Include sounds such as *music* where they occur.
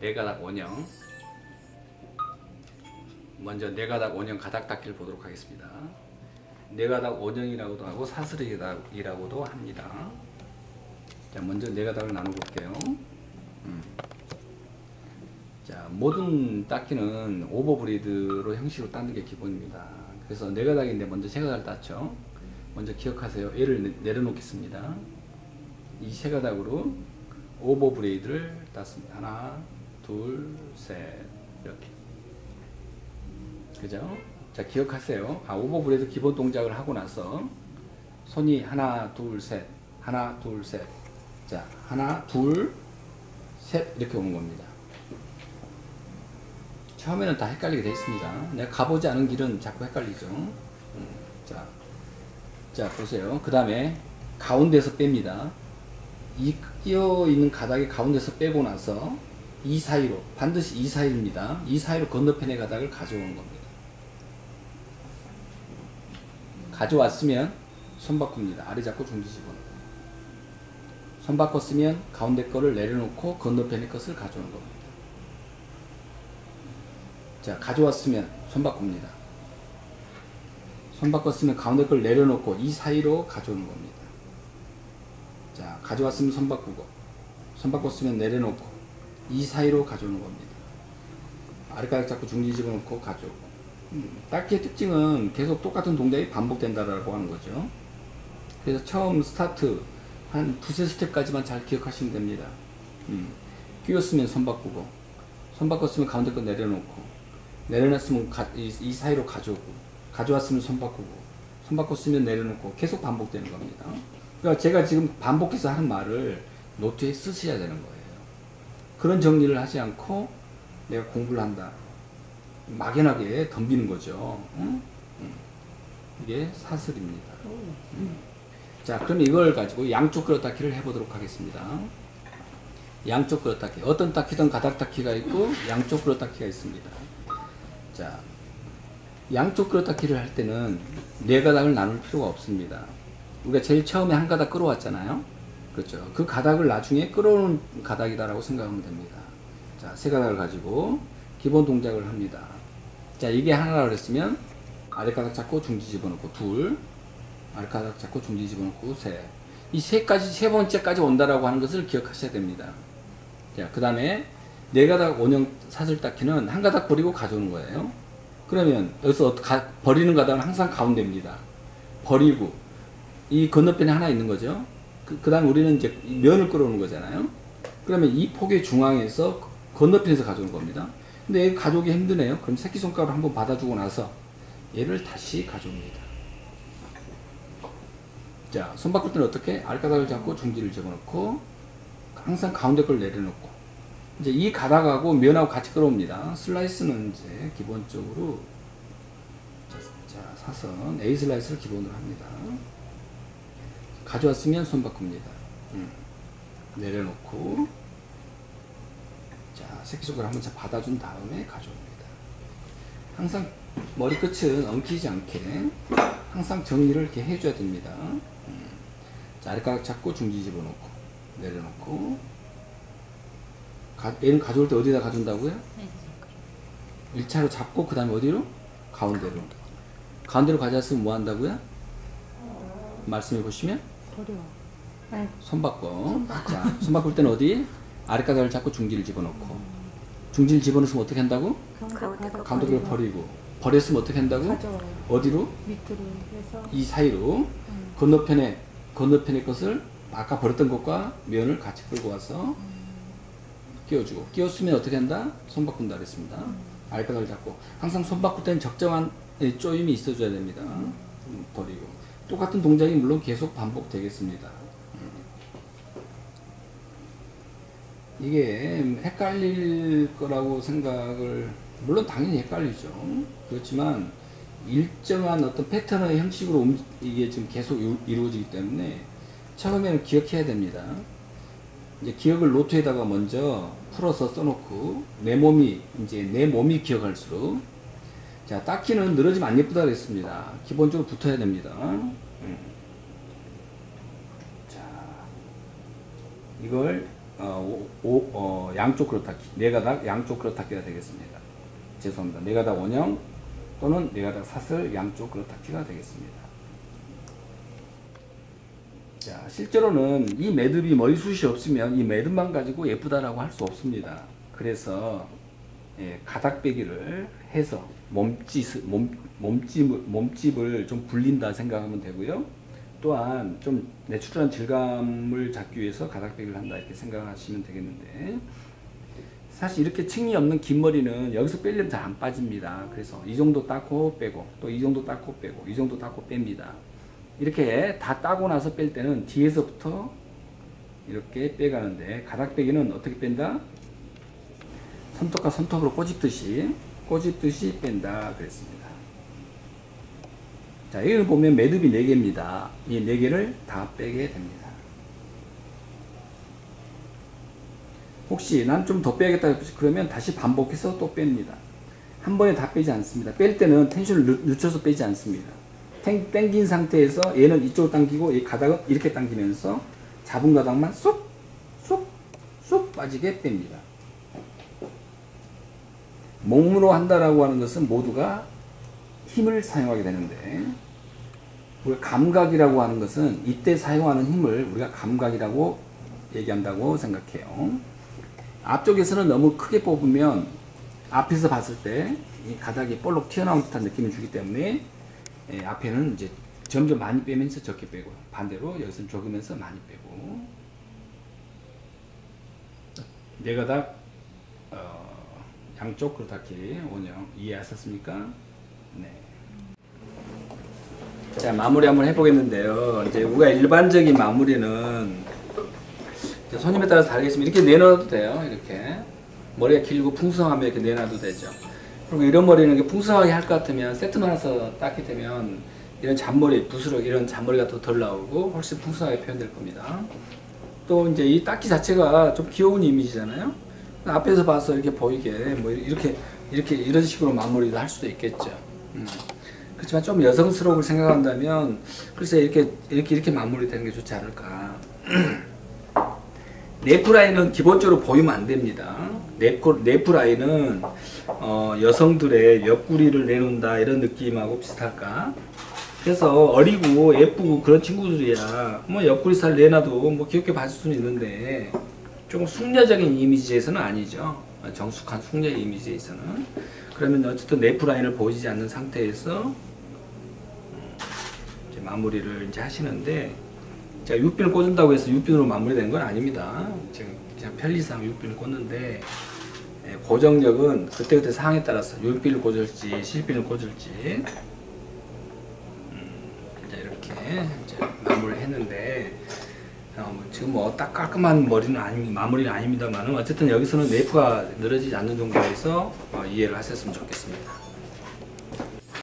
네 가닥 원형 먼저 네 가닥 원형 가닥 닦기를 보도록 하겠습니다. 네 가닥 원형이라고도 하고 사슬이라고도 합니다. 자, 먼저 네 가닥을 나눠 볼게요. 음. 자, 모든 닦기는 오버브리드로 형식으로 닦는 게 기본입니다. 그래서 네 가닥인데 먼저 세 가닥을 땄죠. 먼저 기억하세요. 얘를 내- 내려놓겠습니다. 이 세 가닥으로 오버브레이드를 땄습니다. 하나, 둘, 셋 이렇게. 그죠? 자 기억하세요. 아, 오버브레이드 기본 동작을 하고 나서 손이 하나, 둘, 셋, 하나, 둘, 셋. 자 하나, 둘, 셋 이렇게 오는 겁니다. 처음에는 다 헷갈리게 돼 있습니다. 내가 가보지 않은 길은 자꾸 헷갈리죠. 음, 자, 자 보세요. 그 다음에 가운데서 뺍니다. 이 끼어 있는 가닥의 가운데서 빼고 나서 이 사이로 반드시 이 사이입니다. 이 사이로 건너편의 가닥을 가져오는 겁니다. 가져왔으면 손 바꿉니다. 아래 잡고 중지 집어넣고 손 바꿨으면 가운데 거를 내려놓고 건너편의 것을 가져오는 겁니다. 자 가져왔으면 손 바꿉니다. 손 바꿨으면 가운데 걸 내려놓고 이 사이로 가져오는 겁니다. 자, 가져왔으면 손 바꾸고, 손 바꿨으면 내려놓고, 이 사이로 가져오는 겁니다. 아래가닥 잡고 중지 집어넣고 가져오고. 음, 닦기의 특징은 계속 똑같은 동작이 반복된다라고 하는 거죠. 그래서 처음 스타트 한 두세 스텝까지만 잘 기억하시면 됩니다. 음, 끼웠으면 손 바꾸고, 손 바꿨으면 가운데 거 내려놓고, 내려놨으면 가- 이, 이 사이로 가져오고, 가져왔으면 손 바꾸고, 손 바꿨으면 내려놓고 계속 반복되는 겁니다. 그러니까 제가 지금 반복해서 하는 말을 노트에 쓰셔야 되는 거예요. 그런 정리를 하지 않고 내가 공부를 한다. 막연하게 덤비는 거죠. 응? 응. 이게 사슬입니다. 음. 자, 그럼 이걸 가지고 양쪽 그릇닦기를 해보도록 하겠습니다. 양쪽 그릇닦기. 어떤 닦기든 가닥 닦기가 있고 양쪽 그릇닦기가 있습니다. 자, 양쪽 그릇닦기를 할 때는 네 가닥을 나눌 필요가 없습니다. 우리가 제일 처음에 한 가닥 끌어왔잖아요. 그렇죠. 그 가닥을 나중에 끌어오는 가닥이다라고 생각하면 됩니다. 자, 세 가닥을 가지고 기본 동작을 합니다. 자, 이게 하나라고 그랬으면 아래 가닥 잡고 중지 집어넣고 둘, 아래 가닥 잡고 중지 집어넣고 셋. 이 세까지 세 번째까지 온다라고 하는 것을 기억하셔야 됩니다. 자, 그 다음에 네 가닥 원형 사슬 닦기는 한 가닥 버리고 가져오는 거예요. 그러면 여기서 가- 버리는 가닥은 항상 가운데입니다. 버리고 이 건너편에 하나 있는 거죠. 그, 그 다음 우리는 이제 이 면을 끌어오는 거잖아요. 그러면 이 폭의 중앙에서 건너편에서 가져오는 겁니다. 근데 얘 가져오기 힘드네요. 그럼 새끼손가락을 한번 받아주고 나서 얘를 다시 가져옵니다. 자, 손 바꿀 때는 어떻게? 아랫가닥을 잡고 중지를 집어넣고 항상 가운데 걸 내려놓고 이제 이 가닥하고 면하고 같이 끌어옵니다. 슬라이스는 이제 기본적으로 자, 자, 사선 A 슬라이스를 기본으로 합니다. 가져왔으면 손 바꿉니다. 음. 내려놓고 자 새끼손가락 한번 자 받아준 다음에 가져옵니다. 항상 머리 끝은 엉키지 않게 항상 정리를 이렇게 해줘야 됩니다. 음. 자 아랫가락 잡고 중지 집어넣고 내려놓고 가, 얘는 가져올 때 어디다 가준다고요? 1차로 잡고 그 다음에 어디로? 가운데로 가운데로 가져왔으면 뭐 한다고요? 말씀해 보시면 버려. 아니, 손 바꿔. 자, 손 바꿀 때는 어디? 아랫가닥을 잡고 중지를 집어넣고. 중지를 집어넣으면 어떻게 한다고? 가운데 거 가운데 걸 버리고. 버렸으면 어떻게 한다고? 가져. 어디로? 밑으로 해서 이 사이로 건너편에 건너편의 것을 아까 버렸던 것과 면을 같이 끌고 와서 끼워주고 끼웠으면 어떻게 한다? 손 바꾼다 그랬습니다. 아랫가닥을 잡고 항상 손 바꿀 때는 적정한 예, 쪼임이 있어줘야 됩니다. 음, 버리고 똑같은 동작이 물론 계속 반복되겠습니다. 음. 이게 헷갈릴 거라고 생각을 물론 당연히 헷갈리죠. 그렇지만 일정한 어떤 패턴의 형식으로 움- 이게 지금 계속 이- 이루어지기 때문에 처음에는 기억해야 됩니다. 이제 기억을 노트에다가 먼저 풀어서 써놓고 내 몸이 이제 내 몸이 기억할수록 자 닦기는 늘어지면 안 예쁘다 그랬습니다. 기본적으로 붙어야 됩니다. 음. 자 이걸 어, 오, 오- 어, 양쪽 그렇다기 네 가닥 양쪽 그렇다기가 되겠습니다. 죄송합니다. 네 가닥 원형 또는 네 가닥 사슬 양쪽 그렇다기가 되겠습니다. 자, 실제로는 이 매듭이 머리숱이 없으면 이 매듭만 가지고 예쁘다라고 할 수 없습니다. 그래서 예, 가닥배기를 해서 몸짓, 몸, 몸집을, 몸집을 좀 불린다 생각하면 되고요. 또한 좀 내추럴한 질감을 잡기 위해서 가닥배기를 한다 이렇게 생각하시면 되겠는데 사실 이렇게 층이 없는 긴 머리는 여기서 빼려면 잘 안 빠집니다. 그래서 이 정도 닦고 빼고 또 이 정도 닦고 빼고 이 정도 닦고 뺍니다. 이렇게 다 따고 나서 뺄 때는 뒤에서부터 이렇게 빼가는데 가닥빼기는 어떻게 뺀다? 손톱과 손톱으로 꼬집듯이 꼬집듯이 뺀다 그랬습니다. 자 여기 보면 매듭이 4개입니다. 이 4개를 다 빼게 됩니다. 혹시 난 좀 더 빼야겠다 그러면 다시 반복해서 또 뺍니다. 한 번에 다 빼지 않습니다. 뺄 때는 텐션을 늦- 늦춰서 빼지 않습니다. 땡, 땡긴 상태에서 얘는 이쪽으로 당기고 이 가닥은 이렇게 당기면서 잡은 가닥만 쏙, 쏙, 쏙 빠지게 뺍니다. 몸으로 한다라고 하는 것은 모두가 힘을 사용하게 되는데 우리가 감각이라고 하는 것은 이때 사용하는 힘을 우리가 감각이라고 얘기한다고 생각해요. 앞쪽에서는 너무 크게 뽑으면 앞에서 봤을 때 이 가닥이 볼록 튀어나온 듯한 느낌을 주기 때문에 예, 앞에는 이제 점점 많이 빼면서 적게 빼고 반대로 여기서는 적으면서 많이 빼고 네 가닥 어, 양쪽 그렇다기 원형 이해하셨습니까? 네. 자 마무리 한번 해보겠는데요. 이제 우리가 일반적인 마무리는 손님에 따라서 다르겠지만 이렇게 내놔도 돼요. 이렇게 머리가 길고 풍성하면 이렇게 내놔도 되죠. 그리고 이런 머리는 풍성하게 할 것 같으면 세트만 해서 닦게 되면 이런 잔머리, 부스럭 이런 잔머리가 더 덜 나오고 훨씬 풍성하게 표현될 겁니다. 또 이제 이 닦기 자체가 좀 귀여운 이미지잖아요. 앞에서 봐서 이렇게 보이게 뭐 이렇게 이렇게 이런 식으로 마무리도 할 수도 있겠죠. 음. 그렇지만 좀 여성스러움을 생각한다면 글쎄 이렇게 이렇게 이렇게 마무리되는 게 좋지 않을까. *clears throat* 네프라인은 기본적으로 보이면 안 됩니다. 네프라인은 어, 여성들의 옆구리를 내놓는다 이런 느낌하고 비슷할까? 그래서 어리고 예쁘고 그런 친구들이야 뭐 옆구리 살 내놔도 뭐 귀엽게 봤을 수는 있는데 조금 숙녀적인 이미지에서는 아니죠. 정숙한 숙녀 이미지에서는 그러면 어쨌든 네프라인을 보이지 않는 상태에서 이제 마무리를 이제 하시는데 제가 육빈을 꽂는다고 해서 육빈으로 마무리된 건 아닙니다. 지금 편리상 육빈을 꽂는데 예, 고정력은 그때그때 상황에 따라서 육빈을 꽂을지 실빈을 꽂을지 음, 이제 이렇게 이제 마무리를 했는데 어, 뭐 지금 뭐 딱 깔끔한 머리는 아니 마무리는 아닙니다만은 어쨌든 여기서는 네이프가 늘어지지 않는 정도에서 어, 이해를 하셨으면 좋겠습니다.